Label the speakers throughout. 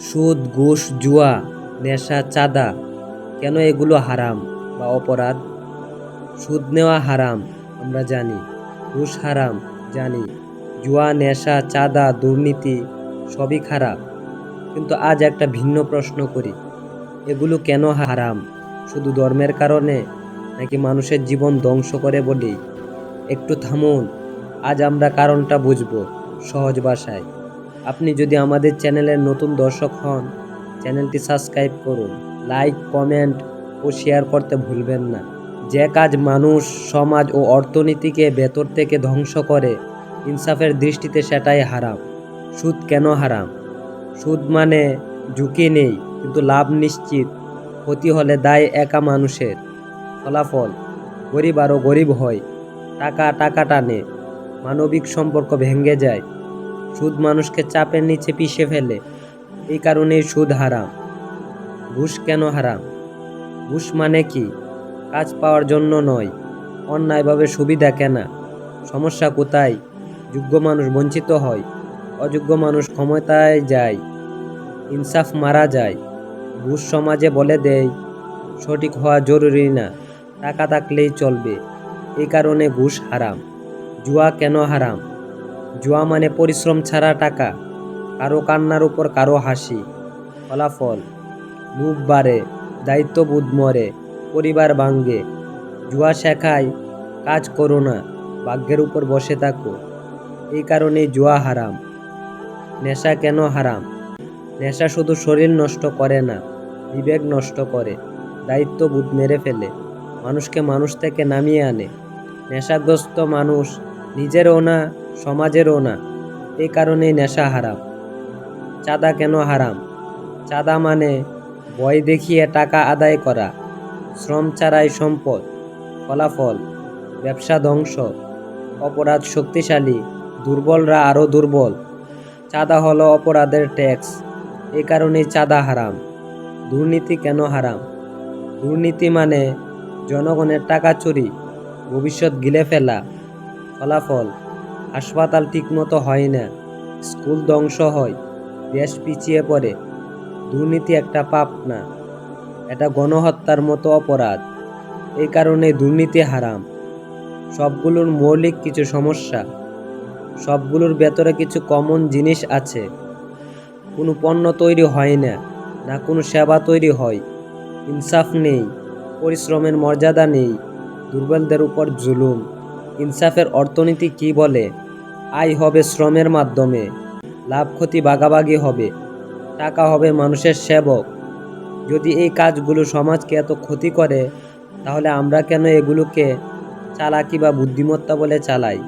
Speaker 1: সুদ, ঘুষ, জুয়া, নেশা, চাঁদা, কেন এগুলো হারাম বা অপরাধ? সুদ নেওয়া হারাম, আমরা জানি। ঘুষ হারাম, জানি। জুয়া, নেশা, চাঁদা, দুর্নীতি সবই খারাপ। কিন্তু আজ একটা ভিন্ন প্রশ্ন করি। এগুলো কেন হারাম? শুধু ধর্মের কারণে নাকি মানুষের জীবন ধ্বংস করে বলি? একটু থামুন, আজ আমরা কারণটা বুঝব সহজ ভাষায়। আপনি যদি আমাদের চ্যানেলের নতুন দর্শক হন, চ্যানেলটি সাবস্ক্রাইব করুন, লাইক, কমেন্ট ও শেয়ার করতে ভুলবেন না। যে কাজ মানুষ, সমাজ ও অর্থনীতিকে ভেতর থেকে ধ্বংস করে, ইনসাফের দৃষ্টিতে সেটাই হারাম। সুদ কেন হারাম? সুদ মানে ঝুঁকি নেই, কিন্তু লাভ নিশ্চিত। ক্ষতি হলে দায় একা মানুষের। ফলাফল, গরিব আরও গরিব হয়। টাকা টাকা টানে মানবিক সম্পর্ক ভেঙে যায়। সুদ মানুষকে চাপের নিচে পিষে ফেলে। এই কারণেই সুদ হারাম। ঘুষ কেন হারাম? ঘুষ মানে কি? কাজ পাওয়ার জন্য নয়, অন্যায়ভাবে সুবিধা কেনা? সমস্যা কোথায়? যোগ্য মানুষ বঞ্চিত হয়, অযোগ্য মানুষ ক্ষমতায় যায়, ইনসাফ মারা যায়, ঘুষ সমাজে বলে দেয়, সঠিক হওয়া জরুরি না, টাকা থাকলেই চলবে। এই কারণে ঘুষ হারাম। জুয়া কেন হারাম? জুয়া মানে পরিশ্রম ছাড়া টাকা, কারও কান্নার উপর কারও হাসি। ফলাফল, লোভ বাড়ে, দায়িত্ববোধ মরে, পরিবার ভাঙ্গে। জুয়া শেখায়, কাজ করো না, ভাগ্যের উপর বসে থাকো। এই কারণেই জুয়া হারাম। নেশা কেন হারাম? নেশা শুধু শরীর নষ্ট করে না, বিবেক নষ্ট করে, দায়িত্ববোধ মেরে ফেলে। মানুষকে মানুষ থেকে নামিয়ে আনে। নেশাগ্রস্ত মানুষ নিজেরও না, সমাজেরও না। এ কারণেই নেশা হারাম। চাঁদা কেন হারাম? চাঁদা মানে ভয় দেখিয়ে টাকা আদায় করা, শ্রম ছাড়াই সম্পদ, ফলাফল, ব্যবসা ধ্বংস, অপরাধ শক্তিশালী, দুর্বলরা আরও দুর্বল। চাঁদা হলো অপরাধের ট্যাক্স। এ কারণেই চাঁদা হারাম। দুর্নীতি কেন হারাম? দুর্নীতি মানে জনগণের টাকা চুরি, ভবিষ্যৎ গিলে ফেলা ফলাফল। হাসপাতাল ঠিকমতো হয় না। স্কুল ধ্বংস হয়। দেশ পিছিয়ে পড়ে। দুর্নীতি একটা পাপ না। এটা গণহত্যার মতো অপরাধ। এই কারণে দুর্নীতি হারাম। সবগুলোর মৌলিক কিছু সমস্যা। সবগুলোর ভেতরে কিছু কমন জিনিস আছে। কোনো পণ্য তৈরি হয় না না কোনো সেবা তৈরি হয়। ইনসাফ নেই, পরিশ্রমের মর্যাদা নেই। দুর্বলদের উপর জুলুম। ইনসাফের অর্থনীতি কি বলে? আয় হবে শ্রমের মাধ্যমে, লাভ ক্ষতি বাগাবাগি হবে, টাকা হবে মানুষের সেবক। যদি এই কাজগুলো সমাজকে এত ক্ষতি করে, তাহলে আমরা কেন এগুলোকে চালাকি বা বুদ্ধিমত্তা বলে চালাই?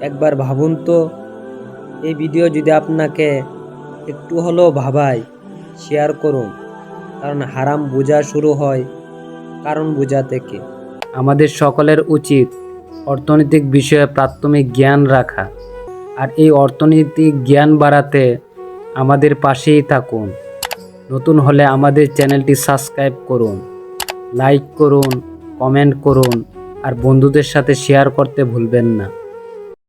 Speaker 1: একবার ভাবুন তো, এই ভিডিও যদি আপনাকে একটু হলেও ভাবায়, শেয়ার করুন। কারণ হারাম বোঝা শুরু হয় কারণ বোঝা থেকে। আমাদের সকলের উচিত অর্থনৈতিক বিষয়ে প্রাথমিক জ্ঞান রাখা। আর এই অর্থনৈতিক জ্ঞান বাড়াতে আমাদের পাশেই থাকুন। নতুন হলে আমাদের চ্যানেলটি সাবস্ক্রাইব করুন, লাইক করুন, কমেন্ট করুন, আর বন্ধুদের সাথে শেয়ার করতে ভুলবেন না।